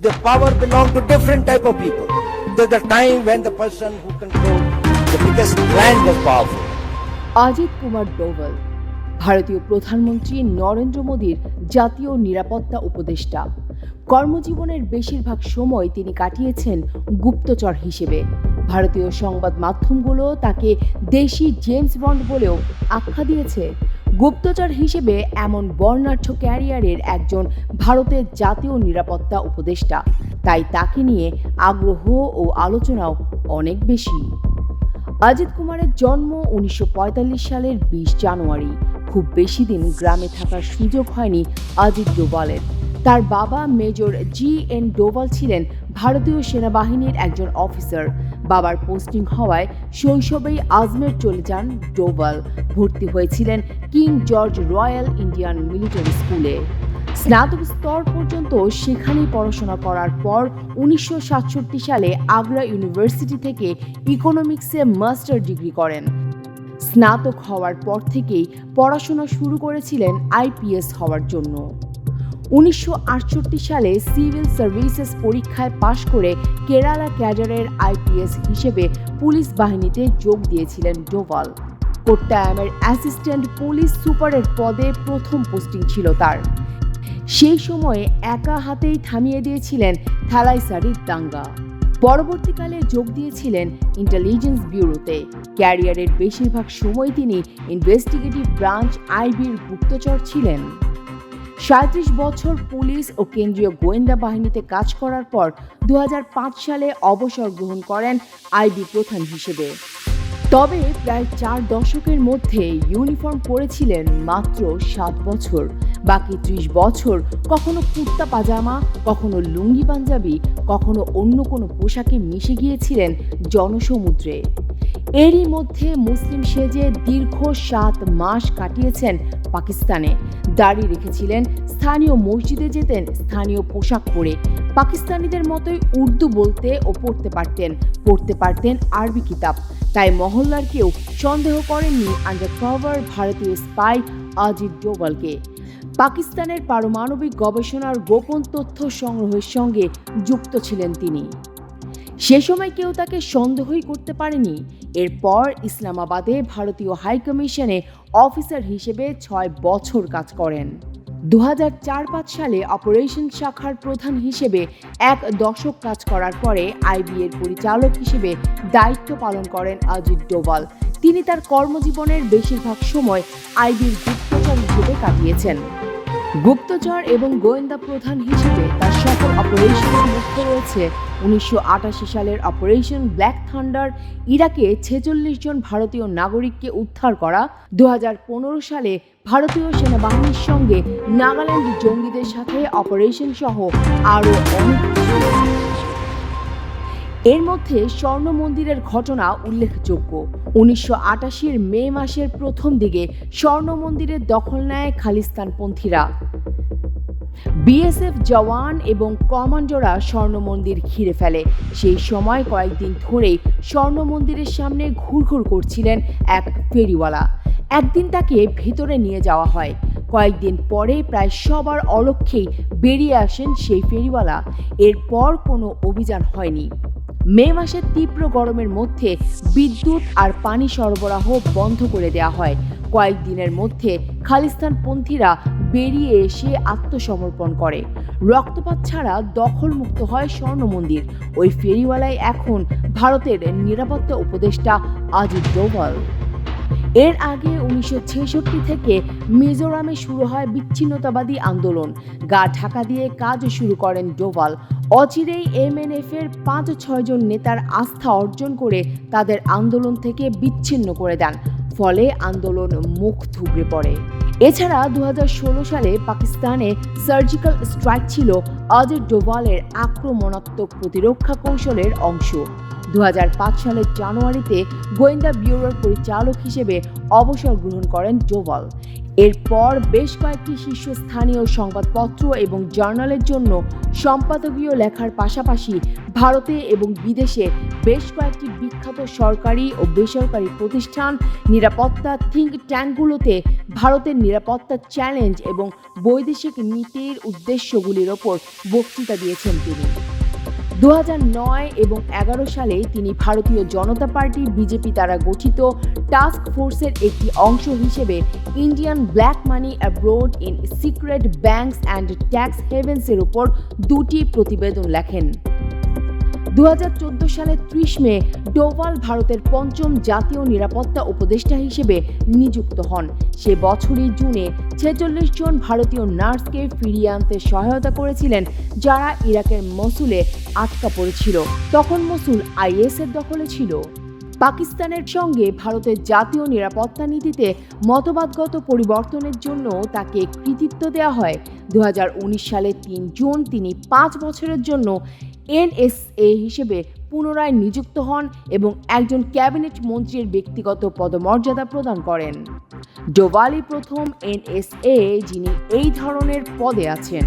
The power belongs to different type of people. There's the time when the person who controlled the biggest land was powerful. Ajit Kumar Doval ভারতীয় প্রধানমন্ত্রী নরেন্দ্র মোদীর জাতীয় নিরাপত্তা উপদেষ্টা কর্মজীবনের বেশিরভাগ সময় তিনি কাটিয়েছেন গুপ্তচর হিসেবে ভারতীয় সংবাদ মাধ্যমগুলো তাকে দেশি জেমস বন্ড বলেও আখ্যা দিয়েছে গুপ্তচর হিসেবে এমন বর্ণাঢ্য ক্যারিয়ারের একজন ভারতের জাতীয় নিরাপত্তা উপদেষ্টা। তাই তাকে নিয়ে আগ্রহ ও আলোচনাও অনেক বেশি। অজিত কুমারের জন্ম উনিশশো পঁয়তাল্লিশ সালের বিশ জানুয়ারি। খুব বেশি দিন গ্রামে থাকার সুযোগ হয়নি অজিত ডোভালের। তার বাবা মেজর জি এন ডোভাল ছিলেন ভারতীয় সেনাবাহিনীর একজন অফিসার। বাবার পোস্টিং হওয়ায় শৈশবেই আজমের চলে যান ডোভাল। ভর্তি হয়েছিলেন King George Royal Indian Military স্কুলে। স্নাতক স্তর পর্যন্ত সেখানেই পড়াশোনা করার পর উনিশশো সাতষট্টি সালে আগ্রা ইউনিভার্সিটি থেকে ইকোনমিক্সে মাস্টার ডিগ্রি করেন। স্নাতক হওয়ার পর থেকেই পড়াশোনা শুরু করেছিলেন আইপিএস হওয়ার জন্য। উনিশশো আটষট্টি সালে সিভিল সার্ভিসেস পরীক্ষায় পাশ করে কেরালা ক্যাডারের আইপিএস হিসেবে পুলিশ বাহিনীতে যোগ দিয়েছিলেন ডোভাল। কোট্টায়ামের অ্যাসিস্ট্যান্ট পুলিশ সুপারের পদে প্রথম পোস্টিং ছিল তার। সেই সময়ে একা হাতেই থামিয়ে দিয়েছিলেন থালাইসারির দাঙ্গা। পরবর্তীকালে যোগ দিয়েছিলেন ইন্টেলিজেন্স ব্যুরোতে। ক্যারিয়ারের বেশিরভাগ সময় তিনি ইনভেস্টিগেটিভ ব্রাঞ্চ আইবির গুপ্তচর ছিলেন। সাঁত্রিশ বছর পুলিশ ও কেন্দ্রীয় গোয়েন্দা বাহিনীতে কাজ করার পর দু হাজার পাঁচ সালে অবসর গ্রহণ করেন আইবি প্রধান হিসেবে। তবে প্রায় চার দশকের মধ্যে ইউনিফর্ম পরেছিলেন মাত্র সাত বছর। বাকি ত্রিশ বছর কখনো কুর্তা পাজামা, কখনো লুঙ্গি পাঞ্জাবি, কখনো অন্য কোনো পোশাকে মিশে গিয়েছিলেন জনসমুদ্রে। এরই মধ্যে মুসলিম সেজে দীর্ঘ সাত মাস কাটিয়েছেন পাকিস্তানে। দাড়ি রেখেছিলেন স্থানীয় মসজিদে যেতেন স্থানীয় পোশাক পরে। পাকিস্তানিদের মতোই উর্দু বলতে ও পড়তে পারতেন পড়তে পারতেন আরবি কিতাব। তাই মহল্লার কেউ সন্দেহ করেননি আন্ডার কভার ভারতীয় স্পাই অজিত ডোভালকে। পাকিস্তানের পারমাণবিক গবেষণার গোপন তথ্য সংগ্রহের সঙ্গে যুক্ত ছিলেন তিনি। সে সময় কেউ তাকে সন্দেহই করতে পারেনি। এরপর ইসলামাবাদে ভারতীয় হাই কমিশনে অফিসার হিসেবে ছয় বছর কাজ করেন। দু হাজার সালে অপারেশন শাখার প্রধান হিসেবে এক দশক কাজ করার পরে আইবিএর পরিচালক হিসেবে দায়িত্ব পালন করেন অজিত ডোভাল। তিনি তার কর্মজীবনের বেশিরভাগ সময় আইবির গুপ্তচর হিসেবে কাটিয়েছেন। গুপ্তচর এবং গোয়েন্দা প্রধান হিসেবে তার সকল অপারেশনের মুক্ত রয়েছে উনিশশো আটাশি সালের অপারেশন ব্ল্যাক থান্ডার ইরাকে ছেচল্লিশ জন ভারতীয় নাগরিককে উদ্ধার করা দু হাজার পনেরো সালে ভারতীয় সেনাবাহিনীর সঙ্গে নাগাল্যান্ড জঙ্গিদের সাথে অপারেশন সহ আরও অনেক। এর মধ্যে স্বর্ণ মন্দিরের ঘটনা উল্লেখযোগ্য। উনিশশো আটাশির মে মাসের প্রথম দিকে স্বর্ণ মন্দিরের দখল নেয় খালিস্তানপন্থীরা। বিএসএফ জওয়ান এবং কমান্ডোরা স্বর্ণ মন্দির ঘিরে ফেলে। সেই সময় কয়েকদিন ধরেই স্বর্ণ মন্দিরের সামনে ঘুরঘুর করছিলেন এক ফেরিওয়ালা। একদিন তাকে ভেতরে নিয়ে যাওয়া হয়। কয়েকদিন পরে প্রায় সবার অলক্ষেই বেরিয়ে আসেন সেই ফেরিওয়ালা। এরপর কোনো অভিযান হয়নি। মে মাসের তীব্র গরমের মধ্যে বিদ্যুৎ আর পানি সরবরাহ বন্ধ করে দেওয়া হয়। কয়েকদিনের মধ্যে খালিস্তানপন্থীরা বেরিয়ে এসে আত্মসমর্পণ করে। রক্তপাত ছাড়া দখলমুক্ত হয় স্বর্ণ মন্দির ওই ফেরিওয়ালায় এখন ভারতের নিরাপত্তা উপদেষ্টা আজিত ডোভাল। এর আগে উনিশশো ছেষট্টি থেকে মিজোরামে শুরু হয় বিচ্ছিন্নতাবাদী আন্দোলন। গা ঢাকা দিয়ে কাজ শুরু করেন ডোভাল। অচিরেই এমএনএফ এর পাঁচ ছয়জন নেতার আস্থা অর্জন করে তাদের আন্দোলন থেকে বিচ্ছিন্ন করে দেন। ফলে আন্দোলন মুখ থুবড়ে পড়ে। এছাড়া দু হাজার ষোলো সালে পাকিস্তানে সার্জিক্যাল স্ট্রাইক ছিল অজিত ডোভালের আক্রমণাত্মক প্রতিরক্ষা কৌশলের অংশ। দু হাজার পাঁচ সালের জানুয়ারিতে গোয়েন্দা ব্যুরোর পরিচালক হিসেবে অবসর গ্রহণ করেন ডোভাল। এরপর বেশ কয়েকটি শীর্ষস্থানীয় সংবাদপত্র এবং জার্নালের জন্য সম্পাদকীয় লেখার পাশাপাশি ভারতে এবং বিদেশে বেশ কয়েকটি বিখ্যাত সরকারি ও বেসরকারি প্রতিষ্ঠান, নিরাপত্তা থিঙ্ক ট্যাঙ্কগুলোতে ভারতের নিরাপত্তা চ্যালেঞ্জ এবং বৈদেশিক নীতির উদ্দেশ্যগুলির ওপর বক্তৃতা দিয়েছেন তিনি। দু এবং এগারো সালে তিনি ভারতীয় জনতা পার্টি বিজেপি দ্বারা গঠিত টাস্ক ফোর্সের একটি অংশ হিসেবে Indian black money abroad in secret banks and tax হেভেন্সের উপর দুটি প্রতিবেদন লেখেন। দু সালের ত্রিশ মে ডোভাল ভারতের পঞ্চম জাতীয় নিরাপত্তা উপদেষ্টা হিসেবে নিযুক্ত হন। সে বছরই জুনে ছেচল্লিশ জন ভারতীয় নার্সকে ফিরিয়ে আনতে সহায়তা করেছিলেন, যারা ইরাকের মসুলে আটকা পড়েছিল। তখন মসুল আইএস এর দখলে ছিল। পাকিস্তানের সঙ্গে ভারতের জাতীয় নিরাপত্তা নীতিতে মতবাদগত পরিবর্তনের জন্য তাকে কৃতিত্ব দেওয়া হয়। দুই হাজার উনিশ সালে তিন জুন তিনি পাঁচ বছরের জন্য এনএসএ হিসেবে পুনরায় নিযুক্ত হন এবং একজন ক্যাবিনেট মন্ত্রীর ব্যক্তিগত পদমর্যাদা প্রদান করেন। ডোভালি প্রথম এনএসএ যিনি এই ধরনের পদে আছেন।